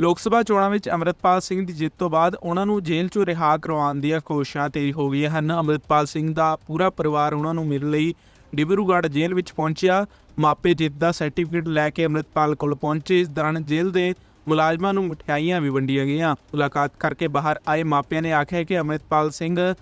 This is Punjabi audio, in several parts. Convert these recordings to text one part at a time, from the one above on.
ਲੋਕ ਸਭਾ ਚੋਣਾਂ ਵਿੱਚ ਅੰਮ੍ਰਿਤਪਾਲ ਸਿੰਘ ਦੀ ਜਿੱਤ ਤੋਂ ਬਾਅਦ ਉਹਨਾਂ ਨੂੰ ਜੇਲ੍ਹ 'ਚੋਂ ਰਿਹਾ ਕਰਵਾਉਣ ਦੀਆਂ ਕੋਸ਼ਿਸ਼ਾਂ ਤੇਜ਼ ਹੋ ਗਈਆਂ ਹਨ। ਅੰਮ੍ਰਿਤਪਾਲ ਸਿੰਘ ਦਾ ਪੂਰਾ ਪਰਿਵਾਰ ਉਹਨਾਂ ਨੂੰ ਮਿਲਣ ਲਈ ਡਿਬਰੂਗੜ੍ਹ ਜੇਲ੍ਹ ਵਿੱਚ ਪਹੁੰਚਿਆ। ਮਾਪੇ ਜਿੱਤ ਦਾ ਸਰਟੀਫਿਕੇਟ ਲੈ ਕੇ ਅੰਮ੍ਰਿਤਪਾਲ ਕੋਲ ਪਹੁੰਚੇ। ਇਸ ਦੌਰਾਨ ਜੇਲ੍ਹ ਦੇ ਮੁਲਾਜ਼ਮਾਂ ਨੂੰ ਮਠਿਆਈਆਂ ਵੀ ਵੰਡੀਆਂ ਗਈਆਂ। ਮੁਲਾਕਾਤ ਕਰਕੇ ਬਾਹਰ ਆਏ ਮਾਪਿਆਂ ਨੇ ਆਖਿਆ ਕਿ ਅੰਮ੍ਰਿਤਪਾਲ ਸਿੰਘ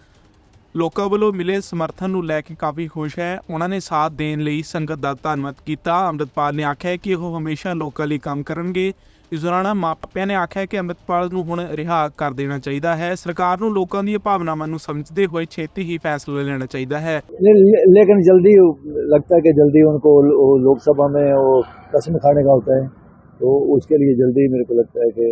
ਲੋਕਾਂ ਵੱਲੋਂ ਮਿਲੇ ਸਮਰਥਨ ਨੂੰ ਲੈ ਕੇ ਕਾਫੀ ਖੁਸ਼ ਹੈ। ਉਹਨਾਂ ਨੇ ਸਾਥ ਦੇਣ ਲਈ ਸੰਗਤ ਦਾ ਧੰਨਵਾਦ ਕੀਤਾ। ਅੰਮ੍ਰਿਤਪਾਲ ਨੇ ਆਖਿਆ ਕਿ ਉਹ ਹਮੇਸ਼ਾ ਲੋਕਾਂ ਲਈ ਕੰਮ ਕਰਨਗੇ। ਇਸ ਦੌਰਾਨ ਮਾਪਿਆਂ ਨੇ ਆਖਿਆ ਕਿ ਅੰਮ੍ਰਿਤਪਾਲ ਨੂੰ ਹੁਣ ਰਿਹਾ ਕਰ ਦੇਣਾ ਚਾਹੀਦਾ ਹੈ ਸਰਕਾਰ ਨੂੰ ਲੋਕਾਂ ਦੀਆਂ ਭਾਵਨਾਵਾਂ ਨੂੰ ਸਮਝਦੇ ਹੋਏ ਛੇਤੀ ਹੀ ਫੈਸਲਾ ਲੈਣਾ ਚਾਹੀਦਾ ਹੈ ले, ले, लेकिन जल्दी लगता है कि जल्दी उनको वो लोकसभा में वो कसम खाने का होता है तो उसके लिए जल्दी मेरे को लगता है कि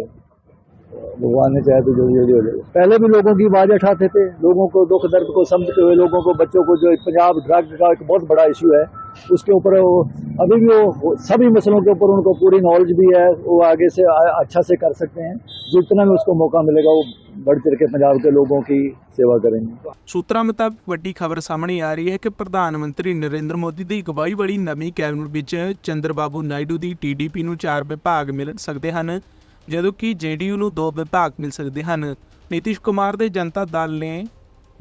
भगवान ने चाहे तो जल्दी जल्दी हो जाएगा पहले भी लोगों की आवाज उठाते थे लोगों को दुख दर्द को समझते हुए लोगों को बच्चों को जो पंजाब ड्रग का एक बहुत बड़ा इशू है उसके ऊपर वो अभी भी वो- वो सभी मसलों के ऊपर उनको पूरी नॉलेज भी है वो आगे से आ- अच्छा से कर सकते हैं जितना भी उसको मौका मिलेगा वो बढ़ चढ़ के पंजाब के लोगों की सेवा करेंगे ਸੂਤਰਾਂ ਮੁਤਾਬਕ ਵੱਡੀ ਖਬਰ ਸਾਹਮਣੇ ਆ ਰਹੀ ਹੈ ਕਿ ਪ੍ਰਧਾਨ ਮੰਤਰੀ ਨਰਿੰਦਰ ਮੋਦੀ ਦੀ ਅਗਵਾਈ ਵਾਲੀ ਨਵੀਂ ਕੈਬਨਿਟ ਵਿੱਚ ਚੰਦਰਬਾਬੂ ਨਾਇਡੂ ਦੀ ਟੀਡੀਪੀ ਨੂੰ ਚਾਰ ਵਿਭਾਗ ਮਿਲ ਸਕਦੇ ਹਨ ਜਦੋਂ ਕਿ ਜੇਡੀਯੂ ਨੂੰ ਦੋ ਵਿਭਾਗ ਮਿਲ ਸਕਦੇ ਹਨ। ਨਿਤਿਸ਼ ਕੁਮਾਰ ਦੇ ਜਨਤਾ ਦਲ ਨੇ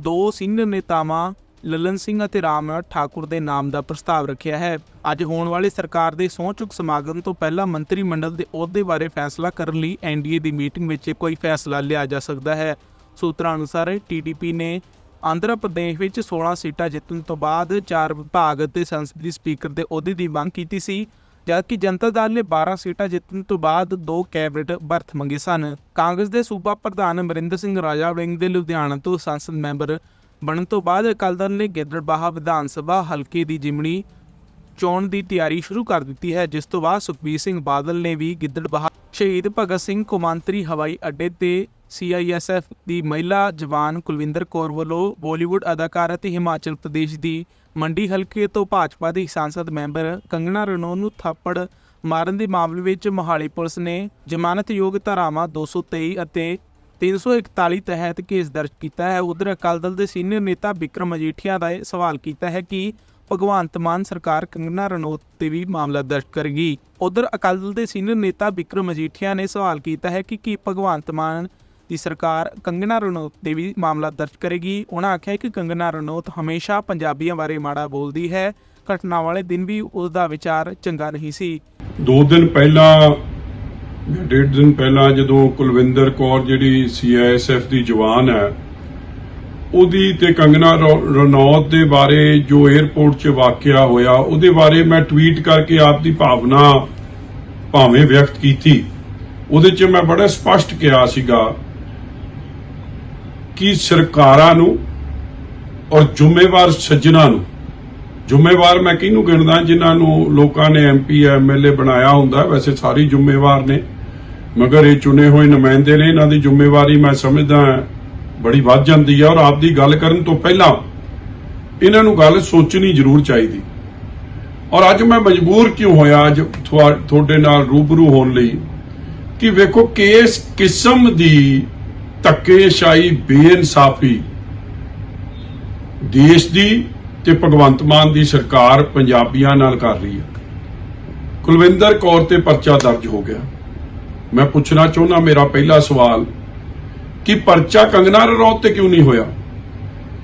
ਦੋ ਸੀਨੀਅਰ ਨੇਤਾਵਾਂ, ਲਲਨ ਸਿੰਘ ਅਤੇ ਰਾਮਨਾਥ ਠਾਕੁਰ ਦੇ ਨਾਮ ਦਾ ਪ੍ਰਸਤਾਵ ਰੱਖਿਆ ਹੈ। ਅੱਜ ਹੋਣ ਵਾਲੇ ਸਰਕਾਰ ਦੇ ਸਹੁੰ ਚੁੱਕ ਸਮਾਗਮ ਤੋਂ ਪਹਿਲਾਂ ਮੰਤਰੀ ਮੰਡਲ ਦੇ ਅਹੁਦੇ ਬਾਰੇ ਫੈਸਲਾ ਕਰਨ ਲਈ ਐਨਡੀਏ ਦੀ ਮੀਟਿੰਗ ਵਿੱਚ ਕੋਈ ਫੈਸਲਾ ਲਿਆ ਜਾ ਸਕਦਾ ਹੈ। ਸੂਤਰਾਂ ਅਨੁਸਾਰ ਟੀਡੀਪੀ ਨੇ ਆਂਧਰਾ ਪ੍ਰਦੇਸ਼ ਵਿੱਚ 16 ਸੀਟਾਂ ਜਿੱਤਣ ਤੋਂ ਬਾਅਦ ਚਾਰ ਵਿਭਾਗ ਅਤੇ ਸੰਸਦੀ ਸਪੀਕਰ ਦੇ ਅਹੁਦੇ ਦੀ ਮੰਗ ਕੀਤੀ ਸੀ। ਜਦਕਿ ਜਨਤਾ ਦਲ ਨੇ 12 ਸੀਟਾਂ ਜਿੱਤਣ ਤੋਂ ਬਾਅਦ ਦੋ ਕੈਬਨਿਟ ਬਰਥ ਮੰਗੇ ਸਨ। ਕਾਂਗਰਸ ਦੇ ਸੂਬਾ ਪ੍ਰਧਾਨ ਅਮਰਿੰਦਰ ਸਿੰਘ ਰਾਜਾ ਵੜਿੰਗ ਦੇ ਲੁਧਿਆਣਾ ਤੋਂ ਸੰਸਦ ਮੈਂਬਰ ਬਣਨ ਤੋਂ ਬਾਅਦ ਅਕਾਲੀ ਦਲ ਨੇ ਗਿੱਦੜਬਾਹਾ ਵਿਧਾਨ ਸਭਾ ਹਲਕੇ ਦੀ ਜਿਮਣੀ ਚੋਣ ਦੀ ਤਿਆਰੀ ਸ਼ੁਰੂ ਕਰ ਦਿੱਤੀ ਹੈ, ਜਿਸ ਤੋਂ ਬਾਅਦ ਸੁਖਬੀਰ ਸਿੰਘ ਬਾਦਲ ਨੇ ਵੀ ਗਿੱਦੜਬਾਹਾ ਸ਼ਹੀਦ ਭਗਤ ਸਿੰਘ ਕੌਮਾਂਤਰੀ ਹਵਾਈ ਅੱਡੇ ਤੇ ਸੀਆਈਐਸਐਫ ਦੀ ਮਹਿਲਾ ਜਵਾਨ ਕੁਲਵਿੰਦਰ ਕੌਰ ਵੱਲੋਂ ਬਾਲੀਵੁੱਡ ਅਦਾਕਾਰਾ ਤੇ ਹਿਮਾਚਲ ਪ੍ਰਦੇਸ਼ ਦੀ ਮੰਡੀ ਹਲਕੇ ਤੋਂ ਭਾਜਪਾ ਦੀ ਸੰਸਦ ਮੈਂਬਰ ਕੰਗਣਾ ਰਣੌਤ ਨੂੰ ਥਾਪੜ ਮਾਰਨ ਦੇ ਮਾਮਲੇ ਵਿੱਚ ਮੋਹਾਲੀ ਪੁਲਿਸ ਨੇ ਜ਼ਮਾਨਤਯੋਗ ਧਾਰਾਵਾਂ 223 ਅਤੇ 341 ਤਹਿਤ ਕੇਸ ਦਰਜ ਕੀਤਾ ਹੈ। ਉਧਰ ਅਕਾਲੀ ਦਲ ਦੇ ਸੀਨੀਅਰ ਨੇਤਾ ਵਿਕਰਮ ਮਜੀਠੀਆ ਦਾ ਇਹ ਸਵਾਲ ਕੀਤਾ ਹੈ ਕਿ ਭਗਵੰਤ ਮਾਨ ਸਰਕਾਰ ਕੰਗਨਾ ਰਣੌਤ ਤੇ ਵੀ ਮਾਮਲਾ ਦਰਜ ਕਰੇਗੀ। ਉਧਰ ਅਕਾਲੀ ਦਲ ਦੇ ਸੀਨੀਅਰ ਨੇਤਾ ਵਿਕਰਮ ਮਜੀਠੀਆ ਨੇ ਸਵਾਲ ਕੀਤਾ ਹੈ ਕਿ ਕੀ ਭਗਵੰਤ ਮਾਨ ਦੀ ਸਰਕਾਰ ਕੰਗਨਾ ਰਣੌਤ ਤੇ ਵੀ ਮਾਮਲਾ ਦਰਜ ਕਰੇਗੀ। ਉਹਨਾਂ ਆਖਿਆ ਕਿ ਕੰਗਨਾ ਰਣੌਤ ਹਮੇਸ਼ਾ ਪੰਜਾਬੀਆਂ ਬਾਰੇ ਮਾੜਾ ਬੋਲਦੀ ਹੈ। ਘਟਨਾ ਵਾਲੇ ਦਿਨ ਵੀ ਉਸ ਦਾ ਵਿਚਾਰ ਚੰਗਾ ਨਹੀਂ ਸੀ। ਦੋ ਦਿਨ ਪਹਿਲਾਂ, ਡੇਢ ਦਿਨ ਪਹਿਲਾਂ ਜਦੋਂ ਕੁਲਵਿੰਦਰ ਕੌਰ ਜਿਹੜੀ ਸੀਆਈਐਸਐਫ ਦੀ ਜਵਾਨ ਹੈ, ਉਹਦੀ ਤੇ ਕੰਗਨਾ ਰਣੌਤ ਦੇ ਬਾਰੇ ਜੋ 에ਅਰਪੋਰਟ 'ਚ ਵਾਕਿਆ ਹੋਇਆ, ਉਹਦੇ ਬਾਰੇ ਮੈਂ ਟਵੀਟ ਕਰਕੇ ਆਪ ਦੀ ਭਾਵਨਾ ਭਾਵੇਂ ਵਿਅਕਤ ਕੀਤੀ। ਉਹਦੇ 'ਚ ਮੈਂ ਬੜਾ ਸਪਸ਼ਟ ਕਿਹਾ ਸੀਗਾ ਕਿ ਸਰਕਾਰਾਂ ਨੂੰ ਔਰ ਜ਼ਿੰਮੇਵਾਰ ਸੱਜਣਾ ਨੂੰ? ਜ਼ਿੰਮੇਵਾਰ ਮੈਂ ਕਿਹਨੂੰ ਗਿਣਦਾ? ਜਿਨ੍ਹਾਂ ਨੂੰ ਲੋਕਾਂ ਨੇ ਐਮਪੀ ਐਮਐਲਏ ਬਣਾਇਆ ਹੁੰਦਾ, ਵੈਸੇ ਸਾਰੀ ਜ਼ਿੰਮੇਵਾਰ ਨੇ। ਮਗਰ ਇਹ ਚੁਣੇ ਹੋਏ ਨੁਮਾਇੰਦੇ ਨੇ, ਇਹਨਾਂ ਦੀ ਜ਼ਿੰਮੇਵਾਰੀ ਮੈਂ ਸਮਝਦਾ ਬੜੀ ਵੱਧ ਜਾਂਦੀ ਹੈ ਔਰ ਆਪ ਦੀ ਗੱਲ ਕਰਨ ਤੋਂ ਪਹਿਲਾਂ ਇਹਨਾਂ ਨੂੰ ਗੱਲ ਸੋਚਣੀ ਜ਼ਰੂਰ ਚਾਹੀਦੀ। ਔਰ ਅੱਜ ਮੈਂ ਮਜਬੂਰ ਕਿਉਂ ਹੋਇਆ? ਅੱਜ ਤੁਹਾਡੇ ਨਾਲ ਰੂਬਰੂ ਹੋਣ ਲਈ ਕਿ ਵੇਖੋ, ਕਿਸ ਕਿਸਮ ਦੀ ਧੱਕੇਸ਼ਾਹੀ ਬੇਇਨਸਾਫੀ। ਦੇਸ਼ ਦੀ ਤੇ ਭਗਵੰਤ ਮਾਨ ਦੀ ਸਰਕਾਰ ਪੰਜਾਬੀਆਂ ਨਾਲ ਕਰ ਰਹੀ ਹੈ। ਕੁਲਵਿੰਦਰ ਕੌਰ ਤੇ ਪਰਚਾ ਦਰਜ ਹੋ ਗਿਆ। ਮੈਂ ਪੁੱਛਣਾ ਚਾਹੁੰਦਾ, ਮੇਰਾ ਪਹਿਲਾ ਸਵਾਲ, ਕਿ ਪਰਚਾ ਕੰਗਨਾ ਰਣੌਤ ਤੇ ਕਿਉਂ ਨਹੀਂ ਹੋਇਆ?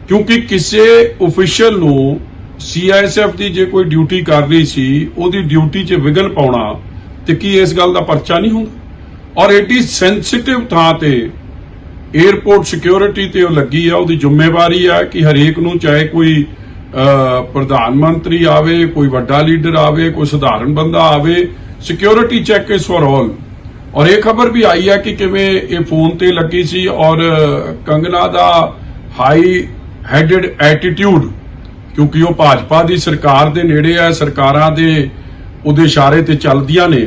ਕਿਉਂਕਿ ਕਿਸੇ ਅਫੀਸ਼ੀਅਲ ਨੂੰ ਸੀਆਈਐਸਐਫ ਦੀ ਜੇ ਕੋਈ ਡਿਊਟੀ ਕਰ ਰਹੀ ਸੀ, ਉਹਦੀ ਡਿਊਟੀ 'ਚ ਵਿਗਨ ਪਾਉਣਾ ਤੇ ਕੀ ਇਸ ਗੱਲ ਦਾ ਪਰਚਾ ਨਹੀਂ ਹੁੰਦਾ? ਔਰ ਏਡੀ ਇਜ਼ ਸੈਂਸਿਟਿਵ ਥਾਂ ਤੇ 에ਅਰਪੋਰਟ ਸਿਕਿਉਰਿਟੀ ਤੇ ਉਹ ਲੱਗੀ ਆ, ਉਹਦੀ ਜ਼ਿੰਮੇਵਾਰੀ ਆ ਕਿ ਹਰੇਕ ਨੂੰ ਚਾਹੇ ਕੋਈ ਪ੍ਰਧਾਨ ਮੰਤਰੀ ਆਵੇ, ਕੋਈ ਵੱਡਾ ਲੀਡਰ ਆਵੇ, ਕੋਈ ਸਧਾਰਨ ਬੰਦਾ ਆਵੇ security check is for all ਔਰ ਇਹ ਖਬਰ ਵੀ ਆਈ ਹੈ ਕਿ ਕਿਵੇਂ ਇਹ ਫੋਨ ਤੇ ਲੱਗੀ ਸੀ ਔਰ ਕੰਗਨਾ ਦਾ ਹਾਈ ਹੈਡਡ ਐਟੀਟਿਊਡ ਕਿਉਂਕਿ ਉਹ ਭਾਜਪਾ ਦੀ ਸਰਕਾਰ ਦੇ ਨੇੜੇ ਆ, ਸਰਕਾਰਾਂ ਦੇ ਉਹਦੇ ਇਸ਼ਾਰੇ ਤੇ ਚੱਲਦੀਆਂ ਨੇ,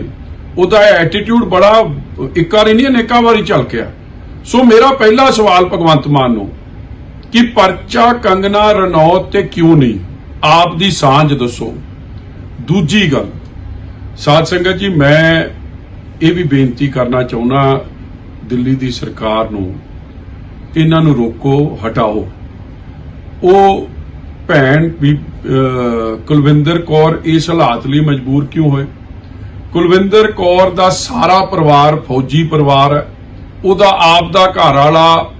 ਉਹਦਾ ਐਟੀਟਿਊਡ ਬੜਾ, ਇੱਕ ਵਾਰੀ ਨਹੀਂ, ਅਨੇਕਾਂ ਵਾਰੀ ਝਲਕਿਆ ਸੋ ਮੇਰਾ ਪਹਿਲਾ ਸਵਾਲ ਭਗਵੰਤ ਮਾਨ ਨੂੰ, ਕਿ ਪਰਚਾ ਕੰਗਨਾ ਰਣੌਤ ਤੇ ਕਿਉਂ ਨਹੀਂ? ਆਪ ਦੀ ਸਾਂਝ ਦੱਸੋ। ਦੂਜੀ ਗੱਲ, ਸਾਧ ਸੰਗਤ ਜੀ, ਮੈਂ ਇਹ ਵੀ ਬੇਨਤੀ ਕਰਨਾ ਚਾਹੁੰਦਾ, ਦਿੱਲੀ ਦੀ ਸਰਕਾਰ ਨੂੰ, ਇਹਨਾਂ ਨੂੰ ਰੋਕੋ, ਹਟਾਓ। ਉਹ ਭੈਣ ਵੀ ਕੁਲਵਿੰਦਰ ਕੌਰ ਇਸ ਹਾਲਾਤ ਲਈ ਮਜਬੂਰ ਕਿਉਂ ਹੋਏ? ਕੁਲਵਿੰਦਰ ਕੌਰ ਦਾ ਸਾਰਾ ਪਰਿਵਾਰ, ਫੌਜੀ ਪਰਿਵਾਰ ਹੈ ਉਹਦਾ ਆਪ ਦਾ ਘਰ ਵਾਲਾ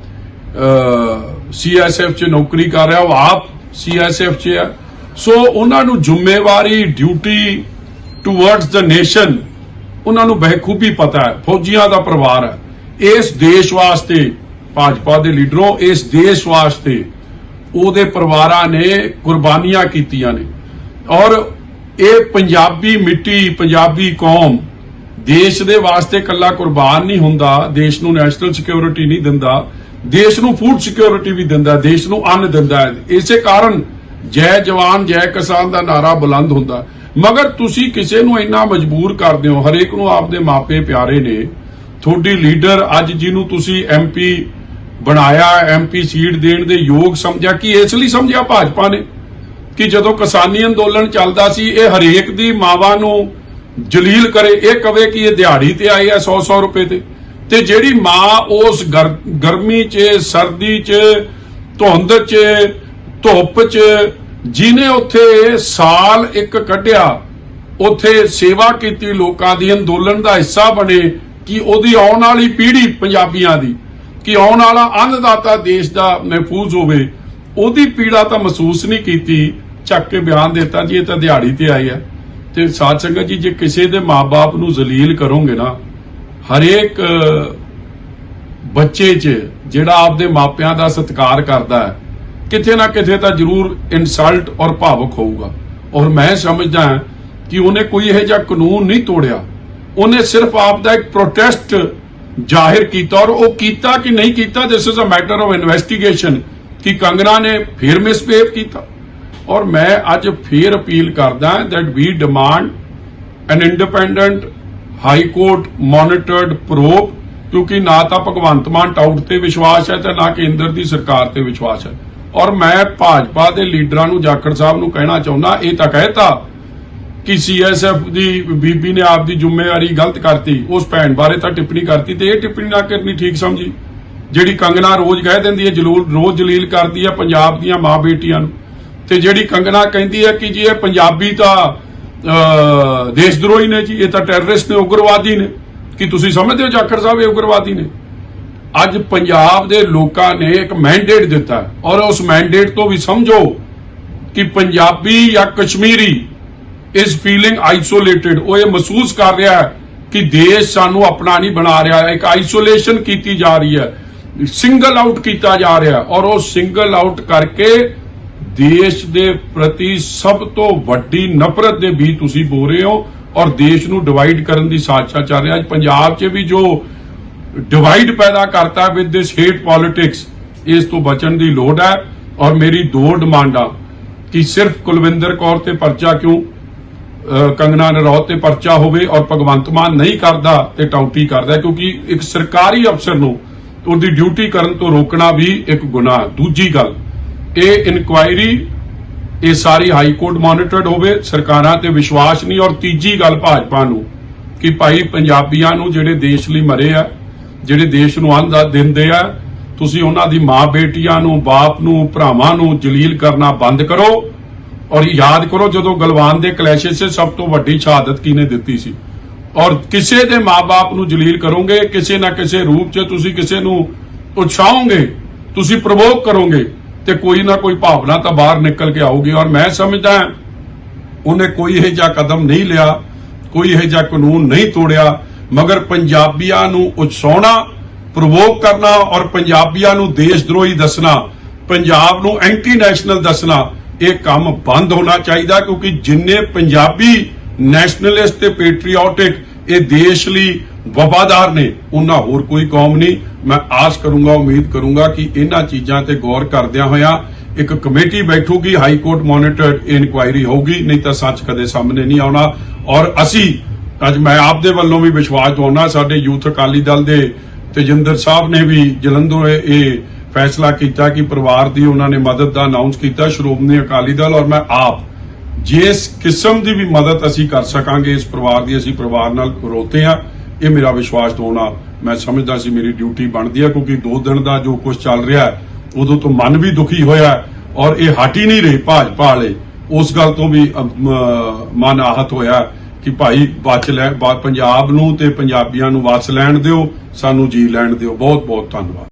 ਸੀਐਸਐਫ 'ਚ ਨੌਕਰੀ ਕਰ ਰਿਹਾ, ਉਹ ਆਪ ਸੀਐਸਐਫ 'ਚ ਹੈ। ਸੋ ਉਹਨਾਂ ਨੂੰ ਜ਼ਿੰਮੇਵਾਰੀ ਡਿਊਟੀ ਟੁਵਰਡਸ ਦ ਨੇਸ਼ਨ ਉਹਨਾਂ ਨੂੰ ਬਖੂਬੀ ਪਤਾ ਹੈ। ਫੌਜੀਆਂ ਦਾ ਪਰਿਵਾਰ ਹੈ। ਇਸ ਦੇਸ਼ ਵਾਸਤੇ, ਭਾਜਪਾ ਦੇ ਲੀਡਰੋਂ, ਇਸ ਦੇਸ਼ ਵਾਸਤੇ ਉਹਦੇ ਪਰਿਵਾਰਾਂ ਨੇ ਕੁਰਬਾਨੀਆਂ ਕੀਤੀਆਂ ਨੇ। ਔਰ ਇਹ ਪੰਜਾਬੀ ਮਿੱਟੀ, ਪੰਜਾਬੀ ਕੌਮ ਦੇਸ਼ ਦੇ ਵਾਸਤੇ ਕੱਲਾ ਕੁਰਬਾਨ ਨਹੀਂ ਹੁੰਦਾ, ਦੇਸ਼ ਨੂੰ ਨੈਸ਼ਨਲ ਸਿਕਿਉਰਿਟੀ ਨਹੀਂ ਦਿੰਦਾ, ਦੇਸ਼ ਨੂੰ ਫੂਡ ਸਿਕਿਉਰਿਟੀ ਵੀ ਦਿੰਦਾ, ਦੇਸ਼ ਨੂੰ ਅੰਨ ਦਿੰਦਾ ਇਸੇ ਕਾਰਨ ਜੈ ਜਵਾਨ, ਜੈ ਕਿਸਾਨ ਦਾ ਨਾਰਾ ਬੁਲੰਦ ਹੁੰਦਾ। ਮਗਰ ਤੁਸੀਂ ਕਿਸੇ ਨੂੰ ਇੰਨਾ ਮਜਬੂਰ ਕਰਦੇ ਹੋ, ਹਰੇਕ ਨੂੰ ਆਪਦੇ ਮਾਪੇ ਪਿਆਰੇ ਨੇ। ਤੁਹਾਡੀ ਲੀਡਰ ਅੱਜ ਜਿਹਨੂੰ ਤੁਸੀਂ ਐਮਪੀ ਬਣਾਇਆ ਐਮਪੀ ਸੀਟ ਦੇਣ ਦੇ ਯੋਗ ਸਮਝਿਆ, ਕਿ ਇਸ ਲਈ ਸਮਝਿਆ ਭਾਜਪਾ ਨੇ? ਕਿ ਜਦੋਂ ਕਿਸਾਨੀ ਅੰਦੋਲਨ ਚੱਲਦਾ ਸੀ, ਇਹ ਹਰੇਕ ਦੀ ਮਾਵਾਂ ਨੂੰ ਜਲੀਲ ਕਰੇ, ਇਹ ਕਵੇ ਕਿ ਇਹ ਦਿਹਾੜੀ ਤੇ ਆਈ ਹੈ 100 100 ਰੁਪਏ ਤੇ। ਤੇ ਜਿਹੜੀ ਮਾਂ ਉਸ ਗਰਮੀ 'ਚ, ਸਰਦੀ 'ਚ, ਧੁੰਦ 'ਚ, ਧੁੱਪ 'ਚ, ਜਿਹਨੇ ਉੱਥੇ ਸਾਲ ਇੱਕ ਕੱਢਿਆ, ਉੱਥੇ ਸੇਵਾ ਕੀਤੀ ਲੋਕਾਂ ਦੀ, ਅੰਦੋਲਨ ਦਾ ਹਿੱਸਾ ਬਣੇ ਕਿ ਉਹਦੀ ਆਉਣ ਵਾਲੀ ਪੀੜ੍ਹੀ ਪੰਜਾਬੀਆਂ ਦੀ, ਕਿ ਆਉਣ ਵਾਲਾ ਅੰਨਦਾਤਾ ਦੇਸ਼ ਦਾ ਮਹਿਫੂਜ਼ ਹੋਵੇ, ਉਹਦੀ ਪੀੜਾ ਤਾਂ ਮਹਿਸੂਸ ਨਹੀਂ ਕੀਤੀ, ਚੱਕ ਕੇ ਬਿਆਨ ਦਿੱਤਾ ਜੀ, ਇਹ ਤਾਂ ਦਿਹਾੜੀ ਤੇ ਆਈ ਹੈ। ਤੇ ਸਾਧ ਸੰਗਤ ਜੀ, ਜੇ ਕਿਸੇ ਦੇ ਮਾਪੇ ਨੂੰ ਜ਼ਲੀਲ ਕਰੋਗੇ ਨਾ, ਹਰੇਕ ਬੱਚੇ 'ਚ ਜਿਹੜਾ ਆਪਦੇ ਮਾਪਿਆਂ ਦਾ ਸਤਿਕਾਰ ਕਰਦਾ ਹੈ, ਕਿਤੇ ਨਾ ਕਿਤੇ ਤਾਂ ਜ਼ਰੂਰ ਇਨਸਲਟ ਔਰ ਭਾਵੁਕ ਹੋਊਗਾ। ਔਰ ਮੈਂ ਸਮਝਦਾ ਹਾਂ ਕਿ ਉਹਨੇ ਕੋਈ ਇਹੋ ਜਿਹਾ ਕਾਨੂੰਨ ਨਹੀਂ ਤੋੜਿਆ। ਉਹਨੇ ਸਿਰਫ ਆਪ ਦਾ ਇੱਕ ਪ੍ਰੋਟੈਸਟ ਜ਼ਾਹਿਰ ਕੀਤਾ ਔਰ ਉਹ ਕੀਤਾ ਕਿ ਨਹੀਂ ਕੀਤਾ this is a matter of investigation ਕਿ ਕੰਗਨਾ ਨੇ ਫਿਰ ਮਿਸਬਿਹੇਵ ਕੀਤਾ। ਔਰ ਮੈਂ ਅੱਜ ਫੇਰ ਅਪੀਲ ਕਰਦਾ that we demand an independent high court monitored probe, ਕਿਉਂਕਿ ਨਾ ਤਾਂ ਭਗਵੰਤ ਮਾਨ ਟਾਊਟ ਤੇ ਵਿਸ਼ਵਾਸ ਹੈ ਤੇ ਨਾ ਕੇਂਦਰ ਦੀ ਸਰਕਾਰ ਤੇ ਵਿਸ਼ਵਾਸ ਹੈ। ਔਰ ਮੈਂ ਭਾਜਪਾ ਦੇ ਲੀਡਰਾਂ ਨੂੰ, ਜਾਖੜ ਸਾਹਿਬ ਨੂੰ ਕਹਿਣਾ ਚਾਹੁੰਦਾ, ਇਹ ਤਾਂ ਕਹਿਤਾ ਕਿ ਸੀਐਸਐਫ ਦੀ, ਬੀਬੀ ਨੇ ਆਪ ਦੀ ਜ਼ਿੰਮੇਵਾਰੀ ਗਲਤ ਕਰਤੀ, ਉਸ ਭੈਣ ਬਾਰੇ ਤਾਂ ਟਿੱਪਣੀ ਕਰਤੀ ਤੇ ਇਹ ਟਿੱਪਣੀ ਨਾ ਕਰਨੀ ਠੀਕ ਸਮਝੀ। ਜਿਹੜੀ ਕੰਗਨਾ ਰੋਜ਼ ਕਹਿ ਦਿੰਦੀ ਹੈ, ਜਲੂਲ, ਰੋਜ਼ ਜਲੀਲ ਕਰਦੀ ਹੈ ਪੰਜਾਬ ਦੀਆਂ ਮਾਂ ਬੇਟੀਆਂ ਨੂੰ। ਤੇ ਜਿਹੜੀ ਕੰਗਣਾ ਕਹਿੰਦੀ ਹੈ ਕਿ ਜੀ ਇਹ ਪੰਜਾਬੀ ਤਾਂ ਦੇਸ਼ ਦਰੋਹੀ ਨੇ ਜੀ, ਇਹ ਤਾਂ ਟੈਰਰਿਸਟ ਨੇ, ਉਗਰਵਾਦੀ ਨੇ। ਕਿ ਤੁਸੀਂ ਸਮਝਦੇ ਹੋ ਜਾਖੜ ਸਾਹਿਬ ਇਹ ਉਗਰਵਾਦੀ ਨੇ? ਅੱਜ ਪੰਜਾਬ ਦੇ ਲੋਕਾਂ ਨੇ ਇੱਕ ਮੈਂਡੇਟ ਦਿੱਤਾ ਔਰ ਉਸ ਮੈਂਡੇਟ ਤੋਂ ਵੀ ਸਮਝੋ ਕਿ ਪੰਜਾਬੀ ਜਾਂ ਕਸ਼ਮੀਰੀ ਇਸ ਫੀਲਿੰਗ ਆਈਸੋਲੇਟਿਡ ਉਹ ਇਹ ਮਹਿਸੂਸ ਕਰ ਰਿਹਾ ਹੈ ਕਿ ਦੇਸ਼ ਸਾਨੂੰ ਆਪਣਾ ਨਹੀਂ ਬਣਾ ਰਿਹਾ, ਇੱਕ ਆਈਸੋਲੇਸ਼ਨ ਕੀਤੀ ਜਾ ਰਹੀ ਹੈ ਸਿੰਗਲ ਆਊਟ ਕੀਤਾ ਜਾ ਰਿਹਾ ਔਰ ਉਹ ਸਿੰਗਲ ਆਊਟ ਕਰਕੇ ਦੇਸ਼ ਦੇ ਪ੍ਰਤੀ ਸਭ ਤੋਂ ਵੱਡੀ ਨਫ਼ਰਤ ਦੇ ਵੀ ਤੁਸੀਂ ਬੋ ਰਹੇ ਹੋ ਔਰ ਦੇਸ਼ ਨੂੰ ਡਿਵਾਈਡ ਕਰਨ ਦੀ ਸਾਜ਼ਿਸ਼ ਚੱਲ ਰਿਹਾ ਅੱਜ ਪੰਜਾਬ 'ਚ ਵੀ ਜੋ ਡਿਵਾਈਡ ਪੈਦਾ ਕਰਤਾ ਵਿਦ ਦਿਸ ਹੇਟ ਪੋਲਿਟਿਕਸ ਇਸ ਤੋਂ ਬਚਣ ਦੀ ਲੋੜ ਹੈ। ਔਰ ਮੇਰੀ ਦੋ ਡਿਮਾਂਡਾਂ ਕਿ ਸਿਰਫ ਕੁਲਵਿੰਦਰ ਕੌਰ ਤੇ ਪਰਚਾ ਕਿਉਂ ਅਹ ਕੰਗਨਾ ਨਰੌਤ ਤੇ ਪਰਚਾ ਹੋਵੇ ਔਰ ਭਗਵੰਤ ਮਾਨ ਨਹੀਂ ਕਰਦਾ ਤੇ ਟਾਊਟੀ ਕਰਦਾ ਕਿਉਂਕਿ ਇੱਕ ਸਰਕਾਰੀ ਅਫਸਰ ਨੂੰ ਉਹਦੀ ਡਿਊਟੀ ਕਰਨ ਤੋਂ ਰੋਕਣਾ ਵੀ ਇੱਕ ਗੁਨਾਹ। ਦੂਜੀ ਗੱਲ ਇਹ ਇਨਕੁਆਇਰੀ ਇਹ ਸਾਰੀ ਹਾਈ ਕੋਰਟ ਮੋਨੀਟਰਡ ਹੋਵੇ, ਸਰਕਾਰਾਂ ਤੇ ਵਿਸ਼ਵਾਸ ਨਹੀਂ, ਔਰ ਤੀਜੀ ਗੱਲ ਭਾਜਪਾ ਨੂੰ, ਕਿ ਭਾਈ ਪੰਜਾਬੀਆਂ ਨੂੰ ਜਿਹੜੇ ਦੇਸ਼ ਲਈ ਮਰੇ ਆ, ਜਿਹੜੇ ਦੇਸ਼ ਨੂੰ ਅੰਨ ਦਿੰਦੇ ਆ, ਤੁਸੀਂ ਉਹਨਾਂ ਦੀ ਮਾਂ ਬੇਟੀਆਂ ਨੂੰ, ਬਾਪ ਨੂੰ, ਭਰਾਵਾਂ ਨੂੰ ਜਲੀਲ ਕਰਨਾ ਬੰਦ ਕਰੋ, ਔਰ ਯਾਦ ਕਰੋ ਜਦੋਂ ਗਲਵਾਨ ਦੇ ਕਲੈਸ਼ਸ 'ਚ ਸਭ ਤੋਂ ਵੱਡੀ ਸ਼ਹਾਦਤ ਕਿਹਨੇ ਦਿੱਤੀ ਸੀ? ਔਰ ਕਿਸੇ ਦੇ ਮਾਪੇ ਨੂੰ ਜਲੀਲ ਕਰੋਗੇ, ਕਿਸੇ ਨਾ ਕਿਸੇ ਰੂਪ 'ਚ ਤੁਸੀਂ ਕਿਸੇ ਨੂੰ ਉਤਸ਼ਾਹੋਗੇ ਤੁਸੀਂ ਪ੍ਰਵੋਕ ਕਰੋਗੇ ਤੇ ਕੋਈ ਨਾ ਕੋਈ ਭਾਵਨਾ ਤਾਂ ਬਾਹਰ ਨਿਕਲ ਕੇ ਆਊਗੀ। ਔਰ ਮੈਂ ਸਮਝਦਾ ਉਹਨੇ ਕੋਈ ਇਹ ਜਿਹਾ ਕਦਮ ਨਹੀਂ ਲਿਆ, ਕੋਈ ਇਹ ਜਿਹਾ ਕਾਨੂੰਨ ਨਹੀਂ ਤੋੜਿਆ, ਮਗਰ ਪੰਜਾਬੀਆਂ ਨੂੰ ਉਤਸ਼ਾਹਣਾ ਪ੍ਰਵੋਕ ਕਰਨਾ ਔਰ ਪੰਜਾਬੀਆਂ ਨੂੰ ਦੇਸ਼ ਦਰੋਹੀ ਦੱਸਣਾ, ਪੰਜਾਬ ਨੂੰ ਐਂਟੀ ਨੈਸ਼ਨਲ ਦੱਸਣਾ, ਇਹ ਕੰਮ ਬੰਦ ਹੋਣਾ ਚਾਹੀਦਾ, ਕਿਉਂਕਿ ਜਿੰਨੇ ਪੰਜਾਬੀ ਨੈਸ਼ਨਲਿਸਟ ਤੇ ਪੈਟਰੀਓਟਿਕ ਇਹ ਦੇਸ਼ ਲਈ ਵਫਾਦਾਰ ਨੇ, ਉਹਨਾਂ ਹੋਰ ਕੋਈ ਕੌਮ ਨਹੀਂ। ਮੈਂ ਆਸ ਕਰੂੰਗਾ, ਉਮੀਦ ਕਰੂੰਗਾ ਕਿ ਇਹਨਾਂ ਚੀਜ਼ਾਂ ਤੇ ਗੌਰ ਕਰਦਿਆਂ ਹੋਇਆਂ ਇੱਕ ਕਮੇਟੀ ਬੈਠੂਗੀ, ਹਾਈ ਕੋਰਟ ਮੋਨੀਟਰਡ ਇਨਕੁਆਇਰੀ ਹੋਊਗੀ, ਨਹੀਂ ਤਾਂ ਸੱਚ ਕਦੇ ਸਾਹਮਣੇ ਨਹੀਂ ਆਉਣਾ। ਔਰ ਅਸੀਂ, ਅੱਜ ਮੈਂ ਆਪ ਦੇ ਵੱਲੋਂ ਵੀ ਵਿਸ਼ਵਾਸ ਦਵਾਉਣਾ, ਸਾਡੇ ਯੂਥ ਅਕਾਲੀ ਦਲ ਦੇ ਤੇਜਿੰਦਰ ਸਾਹਿਬ ਨੇ ਵੀ ਜਲੰਧਰ ਇਹ ਇਹ ਫੈਸਲਾ ਕੀਤਾ ਕਿ ਪਰਿਵਾਰ ਦੀ ਉਹਨਾਂ ਨੇ ਮਦਦ ਦਾ ਅਨਾਉਂਸ ਕੀਤਾ, ਸ਼੍ਰੋਮਣੀ ਅਕਾਲੀ ਦਲ ਔਰ ਮੈਂ ਆਪ ਜਿਸ ਕਿਸਮ ਦੀ ਵੀ ਮਦਦ ਅਸੀਂ ਕਰ ਸਕਾਂਗੇ, ਇਸ ਪਰਿਵਾਰ ਦੀ ਅਸੀਂ ਪਰਿਵਾਰ ਨਾਲ ਰੋਤੇ ਆ ਇਹ ਮੇਰਾ ਵਿਸ਼ਵਾਸ ਦਵਾਉਣਾ ਮੈਂ ਸਮਝਦਾ ਸੀ ਮੇਰੀ ਡਿਊਟੀ ਬਣਦੀ ਹੈ, ਕਿਉਂਕਿ ਦੋ ਦਿਨ ਦਾ ਜੋ ਕੁਝ ਚੱਲ ਰਿਹਾ ਹੈ, ਉਦੋਂ ਤੋਂ ਮਨ ਵੀ ਦੁਖੀ ਹੋਇਆ ਔਰ ਇਹ ਹਟ ਹੀ ਨਹੀਂ ਰਹੀ ਭਾਜਪਾ ਵਾਲੇ। ਉਸ ਗੱਲ ਤੋਂ ਵੀ ਮਨ ਆਹਤ ਹੋਇਆ ਕਿ ਭਾਈ ਬਚ ਲੈ ਪੰਜਾਬ ਨੂੰ ਤੇ ਪੰਜਾਬੀਆਂ ਨੂੰ ਵਸ ਲੈਣ ਦਿਓ, ਸਾਨੂੰ ਜੀ ਲੈਣ ਦਿਓ। ਬਹੁਤ ਬਹੁਤ ਧੰਨਵਾਦ।